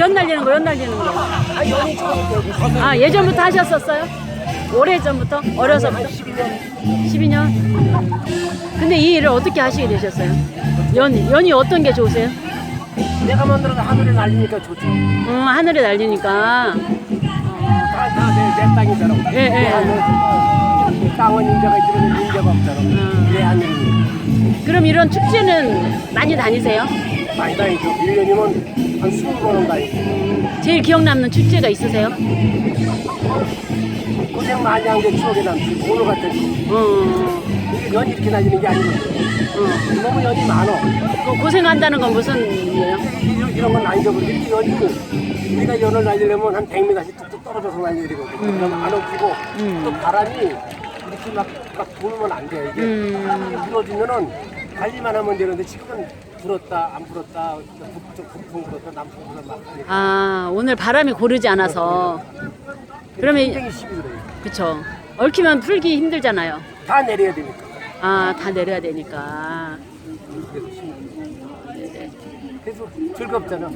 연 날리는 거, 연 날리는 거. 아, 연이 서서 아, 예전부터 하셨었어요? 오래 전부터? 어려서부터? 12년 12년? 근데 이 일을 어떻게 하시게 되셨어요? 연, 연이 어떤 게 좋으세요? 내가 만들어서 하늘에 날리니까 좋죠. 음, 하늘에 날리니까. 다내 내 땅이처럼. 예, 예. 내 하늘. 땅은 인자가 있으면 그럼 이런 축제는 많이 다니세요? 많이 다니죠. 1년이면 한 20번은 다니죠. 제일 기억 남는 축제가 있으세요? 고생 많이 한 게 추억에 남지. 오늘 같은 어, 이게 연 이렇게 날리는 게 아니거든. 어. 너무 연이 많어. 그 고생한다는 건 무슨 일이에요? 이런, 이런 건안 잊어버려. 이렇게 연이 우리가 연을 날리려면 한 100m씩 뚝뚝 떨어져서 날려야 되거든. 그러면 안 엉키고 음. 또 바람이 이렇게 막, 막 불면 안 돼. 이게 음. 불어지면은 관리만 하면 되는데 지금은 불었다 안 불었다 북쪽 북풍 불었다 남풍 불었다 막 하니까 아, 오늘 바람이 고르지 않아서. 그러면, 굉장히 시비 들어요. 그쵸. 얽히면 풀기 힘들잖아요. 다 내려야 되니까. 아, 다 내려야 되니까. 그래서 즐겁잖아.